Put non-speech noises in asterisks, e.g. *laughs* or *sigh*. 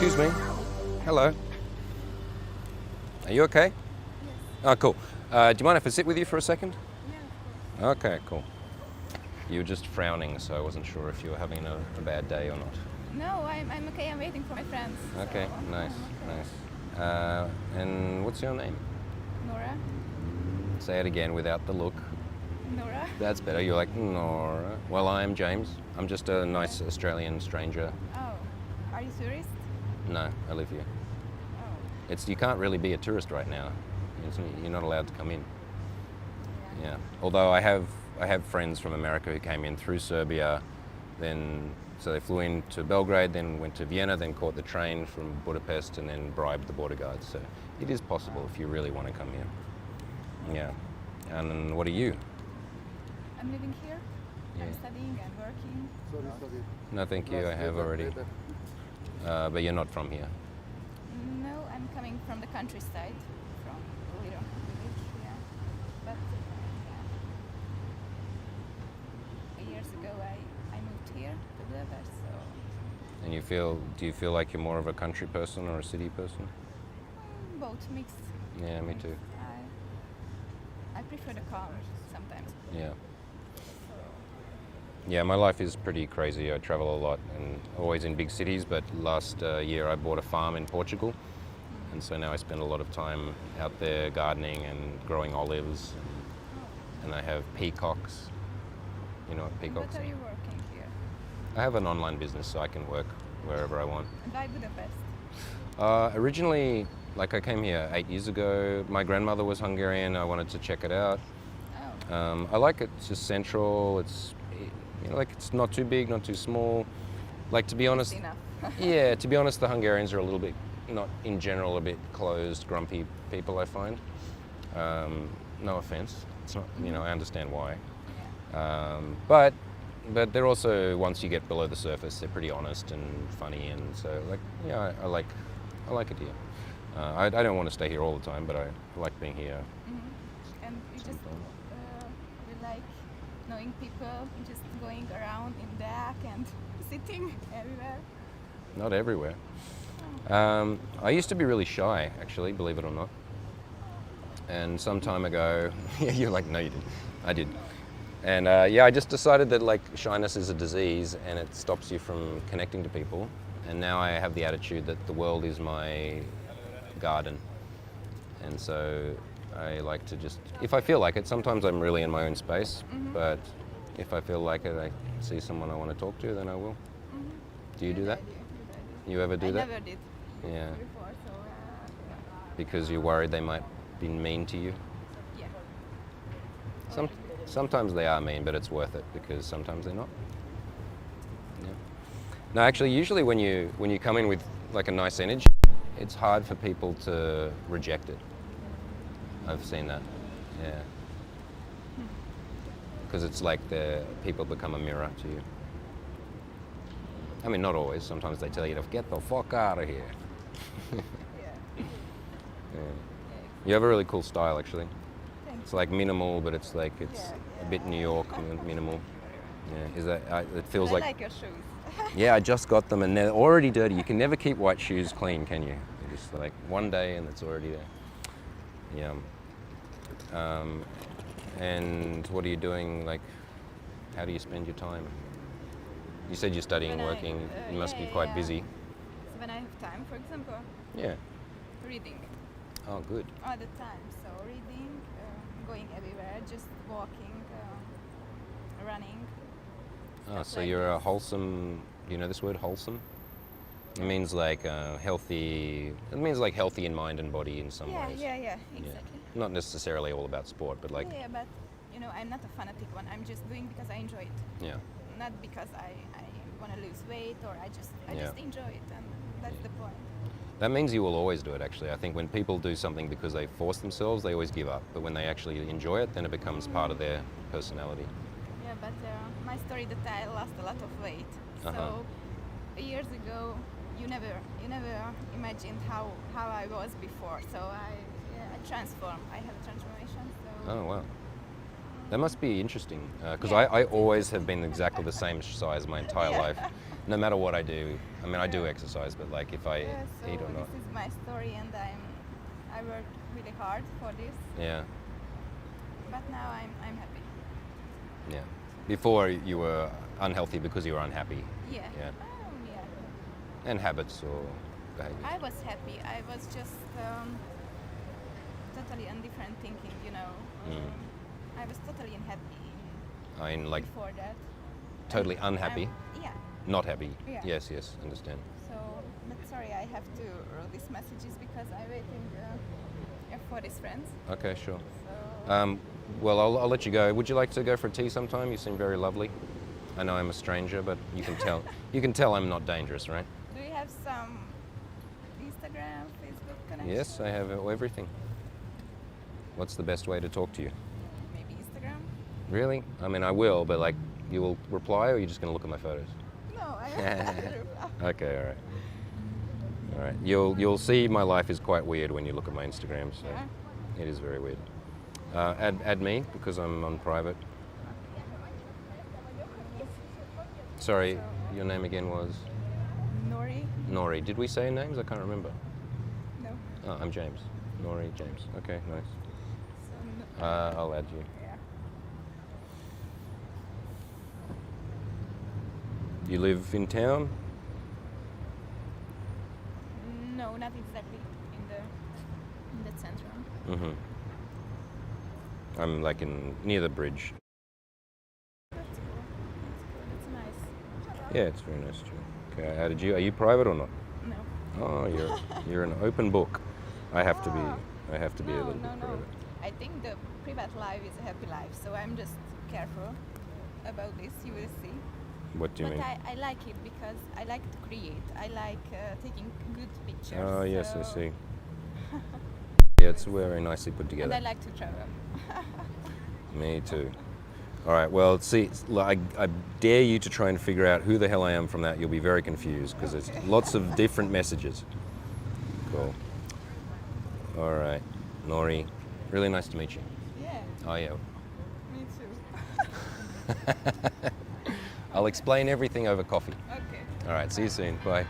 Excuse me. Hello. Are you okay? Oh, cool. Uh, do you mind if I sit with you for a second? Okay, cool. You were just frowning, so I wasn't sure if you were having a, a bad day or not. No, I'm, I'm okay. I'm waiting for my friends. Okay, I'm- nice, I'm okay. nice. Uh, and what's your name? Nora? Say it again without the look. Nora? That's better. You're like, Nora. Well, I am James. I'm just a nice Australian stranger. Oh, are you tourist? No, I live here. Oh, It's you can't really be a tourist right now. It's, you're not allowed to come in. yeah. Yeah. Although I have I have friends from America who came in through Serbia, then so they flew in to Belgrade, then went to Vienna, then caught the train from Budapest, and then bribed the border guards. So it is possible if you really want to come here. Yeah. And what are you? I'm living here. Yeah. I'm studying and working. Sorry, sorry. No, thank you. I have already. Uh, but you're not from here. No, I'm coming from the countryside, from a little village, yeah. But yeah. years ago, I, I moved here to Budapest, so And you feel? Do you feel like you're more of a country person or a city person? mm, both mixed. Yeah, me too. I, I prefer the calm sometimes. Yeah. Yeah, my life is pretty crazy. I travel a lot and always in big cities, but last uh, year I bought a farm in Portugal. And so now I spend a lot of time out there gardening and growing olives. And I have peacocks. You know what peacocks What are are? you working here? I have an online business so I can work wherever I want. And why Budapest? Uh, originally, like I came here eight years ago. My grandmother was Hungarian. I wanted to check it out. Oh, Um, I like it. It's just central. It's you know, like it's not too big, not too small. Like to be honest, *laughs* *laughs* yeah. To be honest, the Hungarians are a little bit, not in general, a bit closed, grumpy people. I find. Um, no offense. It's not. You know, I understand why. Um, but but they're also once you get below the surface, they're pretty honest and funny, and so like yeah, I, I like I like it here. Uh, I, I don't want to stay here all the time, but I, like being here. Mhm. And you just Sometimes. uh, you like knowing people, just going around in back and *laughs* sitting everywhere. Not everywhere. Um, I used to be really shy, actually, believe it or not. And some time ago, *laughs* yeah, you're like, no, you didn't. I did. And uh, yeah, I just decided that like shyness is a disease and it stops you from connecting to people. And now I have the attitude that the world is my garden. And so I like to just, if I feel like it, sometimes I'm really in my own space, but if I feel like it, I see someone I want to talk to, then I will. Do you do that? Good idea, good idea. You ever do I that? never did Yeah. before, so uh, Because you're worried they might be mean to you. yeah. Some, sometimes they are mean, but it's worth it because sometimes they're not. Yeah. No, actually, usually when you when you come in with like a nice energy, it's hard for people to reject it. I've seen that. Yeah. Because it's like the people become a mirror to you. I mean, not always. Sometimes they tell you to get the fuck out of here. *laughs* Yeah. Yeah. You have a really cool style, actually. Thanks. It's like minimal, but it's like it's Yeah, a bit New York minimal. Yeah, is that? Uh, it feels I like. like your shoes. *laughs* Yeah, I just got them and they're already dirty. You can never keep white shoes clean, can you? They're just like one day and it's already there. Yeah. Um, and what are you doing? Like, how do you spend your time? You said you're studying, When I- working. uh, you must yeah, be quite yeah. busy. So when I have time, for example, Yeah. reading Oh, good. all the time. So reading, uh, going everywhere, just walking, uh, running. Oh, so like you're a wholesome. Do you know this word, wholesome? It means like uh, healthy. It means like healthy in mind and body in some yeah, ways. yeah, yeah, Yeah. exactly. Not necessarily all about sport, but like yeah, yeah, but you know, I'm not a fanatic one. I'm just doing because I enjoy it, yeah, not because I, I want to lose weight or I just I Yeah. just enjoy it, and that's the point. that means you will always do it. Actually, I think when people do something because they force themselves, they always give up. But when they actually enjoy it, then it becomes part of their personality. Yeah, but uh, my story that I lost a lot of weight. Uh-huh. So years ago, you never you never imagined how how I was before. So I yeah, I transformed. I have a transformation. So Oh wow. That must be interesting uh, because Yeah. I, I always have been exactly the same size my entire Yeah. life, no matter what I do. I mean, I do exercise, but like if I Yeah, so eat or not. this is my story, and I'm I worked really hard for this, Yeah, but now I'm I'm happy. yeah. Before you were unhealthy because you were unhappy, Yeah. Yeah. And habits or behaviors. I was happy. I was just um, totally indifferent thinking, you know. Mm. Um, I was totally unhappy I mean, like before that. totally And unhappy, I'm- yeah. not happy. Yeah. Yes, yes, understand. So, but sorry, I have to write these messages because I'm waiting uh, for these friends. Okay, sure. So, Um, well, I'll, I'll let you go. Would you like to go for a tea sometime? You seem very lovely. I know I'm a stranger, but you can tell. *laughs* you can tell I'm not dangerous, right? Have some Instagram, Facebook connection? Yes, I have everything. What's the best way to talk to you? Maybe Instagram? Really? I mean, I will, but like, you will reply, or you're just going to look at my photos? No, I *laughs* don't Okay, all right. All right. You'll you'll see my life is quite weird when you look at my Instagram. So Yeah. it is very weird. Uh, add add me because I'm on private. Sorry, your name again was Nori? Did we say names? I can't remember. No. Oh, I'm James. Nori James. Okay, nice. Uh, I'll add you. yeah. You live in town? No, not exactly in the in the center. Mm-hmm. I'm like in near the bridge. That's cool. That's cool. That's nice. Yeah, it's very nice too. I added you. Are you private or not? No. Oh, you're you're an open book. I have to be. I have to be a no, little no, bit no. I think the private life is a happy life, so I'm just careful about this. You will see. What do you but mean? I, I like it because I like to create. I like uh, taking good pictures. Oh yes, I see. *laughs* Yeah, it's very nicely put And together. I like to travel. *laughs* Me too. All right. Well, see, like I dare you to try and figure out who the hell I am from that. You'll be very confused because there's lots of different messages. Cool. All right, Nori. Really nice to meet you. Yeah, Oh yeah. me too. *laughs* I'll explain everything over coffee. okay. All right. See you soon. Bye.